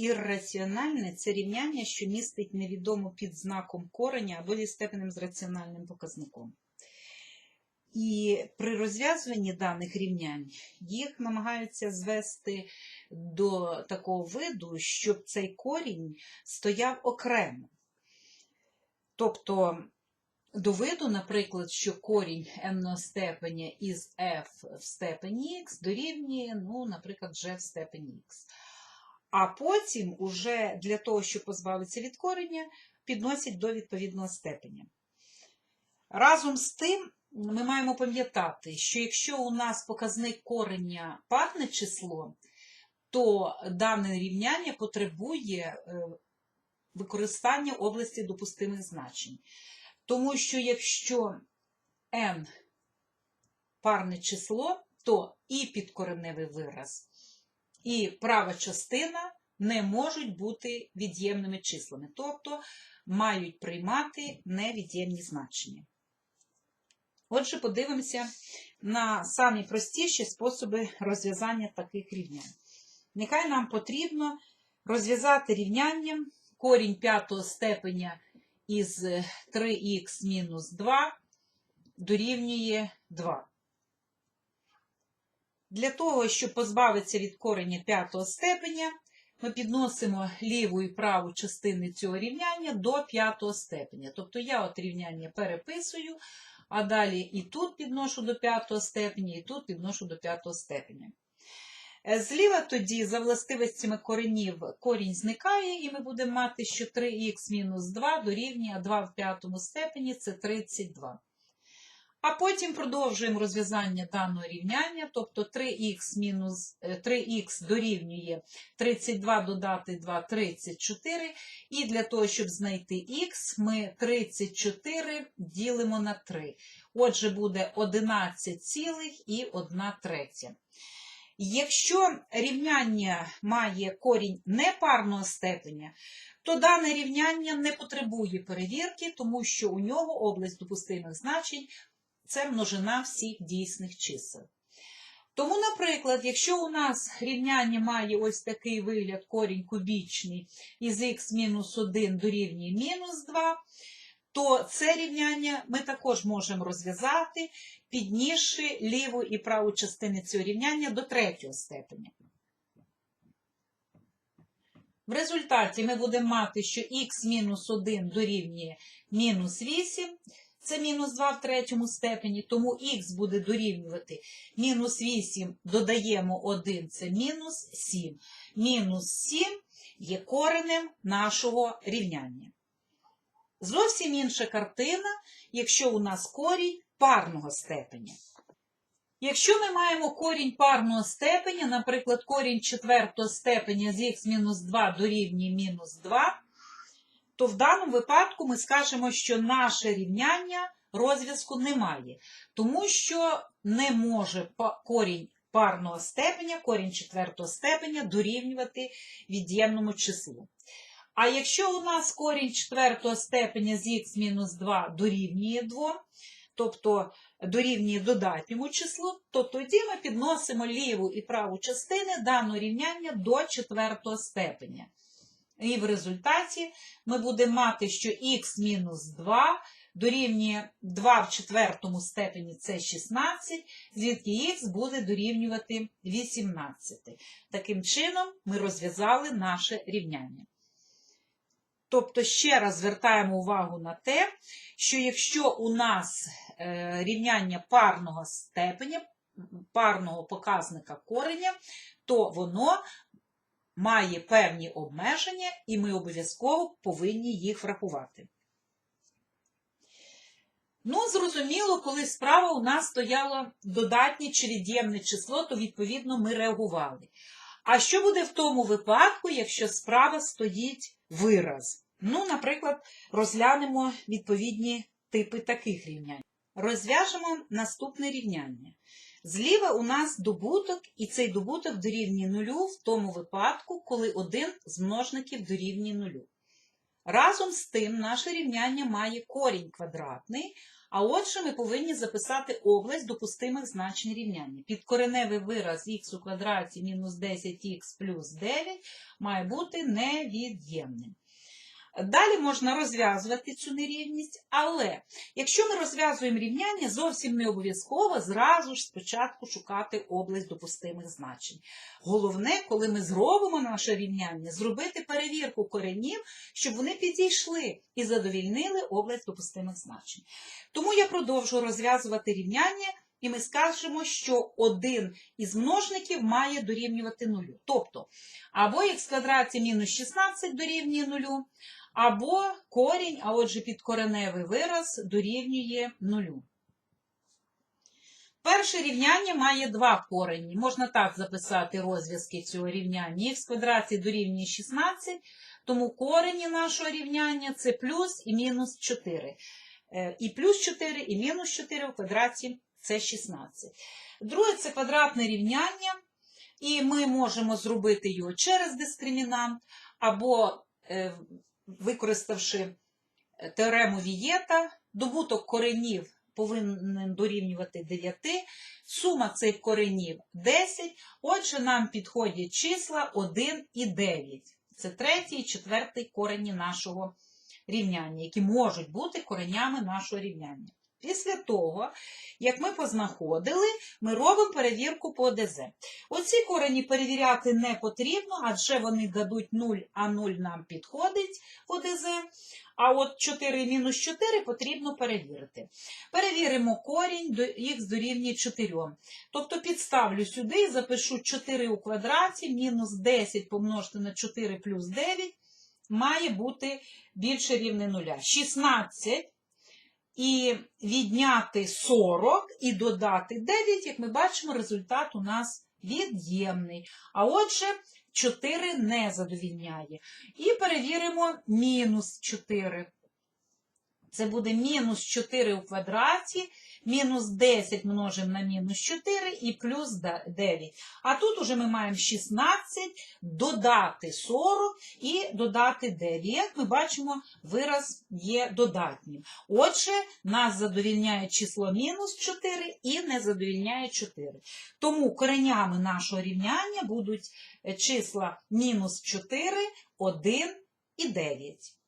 ірраціональне це рівняння, що містить невідому під знаком кореня або зі степенем з раціональним показником. І при розв'язуванні даних рівнянь їх намагаються звести до такого виду, щоб цей корінь стояв окремо. Тобто до виду, наприклад, що корінь n степеня із f в степені x дорівнює, ну, наприклад, g в степені x. А потім, уже для того, щоб позбавитися від кореня, підносять до відповідного степеня. Разом з тим, ми маємо пам'ятати, що якщо у нас показник корення парне число, то дане рівняння потребує е, використання області допустимих значень. Тому що якщо n парне число, то і підкореневий вираз, і права частина не можуть бути від'ємними числами, тобто мають приймати невід'ємні значення. Отже, подивимося на самі простіші способи розв'язання таких рівнянь. Нехай нам потрібно розв'язати рівняння корінь п'ятого степеня із 3х мінус 2 дорівнює 2. Для того, щоб позбавитися від кореня п'ятого степеня, ми підносимо ліву і праву частини цього рівняння до п'ятого степеня. Тобто я от рівняння переписую, а далі і тут підношу до п'ятого степеня, і тут підношу до п'ятого степеня. Е, Зліва тоді, за властивостями коренів, корінь зникає, і ми будемо мати, що 3х мінус 2 дорівнює, а 2 в п'ятому степені це 32. А потім продовжуємо розв'язання даного рівняння, тобто 3х, мінус, е, 3х дорівнює 32 додати 2 – 34. І для того, щоб знайти х, ми 34 ділимо на 3. Отже, буде 11,1 третя. Якщо рівняння має корінь непарного степеня, то дане рівняння не потребує перевірки, тому що у нього область допустимих значень це множина всіх дійсних чисел. Тому, наприклад, якщо у нас рівняння має ось такий вигляд корінь кубічний із х-1 дорівнює мінус 2, то це рівняння ми також можемо розв'язати, піднісши ліву і праву частини цього рівняння до третього степеня. В результаті ми будемо мати, що х-1 дорівнює мінус 8, це мінус 2 в третьому степені, тому х буде дорівнювати мінус 8, додаємо 1, це мінус 7. Мінус 7 є коренем нашого рівняння. Зовсім інша картина, якщо у нас корінь парного степеня. Якщо ми маємо корінь парного степеня, наприклад, корінь четвертого степеня з х-2 дорівнює мінус 2, то в даному випадку ми скажемо, що наше рівняння розв'язку немає, тому що не може корінь парного степеня, корінь четвертого степеня дорівнювати від'ємному числу. А якщо у нас корінь четвертого степеня з х-2 дорівнює 2, тобто дорівнює додатньому числу, то тоді ми підносимо ліву і праву частини даного рівняння до четвертого степеня. І в результаті ми будемо мати, що х-2 дорівнює 2 в четвертому степені це 16, звідки х буде дорівнювати 18. Таким чином ми розв'язали наше рівняння. Тобто, ще раз звертаємо увагу на те, що якщо у нас е, рівняння парного степеня, парного показника кореня, то воно має певні обмеження, і ми обов'язково повинні їх врахувати. Ну, зрозуміло, коли справа у нас стояло додатнє чи від'ємне число, то відповідно ми реагували. А що буде в тому випадку, якщо справа стоїть вираз? Ну, наприклад, розглянемо відповідні типи таких рівнянь. Розв'яжемо наступне рівняння. Зліва у нас добуток, і цей добуток дорівнює нулю в тому випадку, коли один з множників дорівнює нулю. Разом з тим, наше рівняння має корінь квадратний, а отже, ми повинні записати область допустимих значень рівняння. Підкореневий вираз х у квадраті мінус 10х плюс 9 має бути невід'ємним. Далі можна розв'язувати цю нерівність, але якщо ми розв'язуємо рівняння, зовсім не обов'язково зразу ж спочатку шукати область допустимих значень. Головне, коли ми зробимо наше рівняння, зробити перевірку коренів, щоб вони підійшли і задовільнили область допустимих значень. Тому я продовжу розв'язувати рівняння, і ми скажемо, що один із множників має дорівнювати нулю. Тобто, або х квадраті мінус 16 дорівнює нулю, або корінь, а отже підкореневий вираз дорівнює нулю. Перше рівняння має два корені. Можна так записати розв'язки цього рівняння. Х квадраті дорівнює 16, тому корені нашого рівняння це плюс і мінус 4. Е, І плюс 4, і мінус 4 в квадраті це 16. Друге це квадратне рівняння, і ми можемо зробити його через дискримінант, або е, використавши е, теорему Вієта, добуток коренів повинен дорівнювати 9, сума цих коренів 10, отже, нам підходять числа 1 і 9. Це третій і четвертий корені нашого рівняння, які можуть бути коренями нашого рівняння. Після того, як ми познаходили, ми робимо перевірку по ОДЗ. Оці корені перевіряти не потрібно, адже вони дадуть 0, а 0 нам підходить в ОДЗ. А от 4 мінус 4 потрібно перевірити. Перевіримо корінь, до х дорівнює 4. Тобто підставлю сюди і запишу 4 у квадраті, мінус 10 помножити на 4 плюс 9 має бути більше рівне 0. 16 і відняти 40 і додати 9, як ми бачимо, результат у нас від'ємний. А отже, 4 не задовільняє. І перевіримо мінус 4. Це буде мінус 4 у квадраті, мінус 10 множимо на мінус 4 і плюс 9. А тут уже ми маємо 16, додати 40 і додати 9. Як ми бачимо, вираз є додатнім. Отже, нас задовільняє число мінус 4 і не задовільняє 4. Тому коренями нашого рівняння будуть е, числа мінус 4, 1 і 9.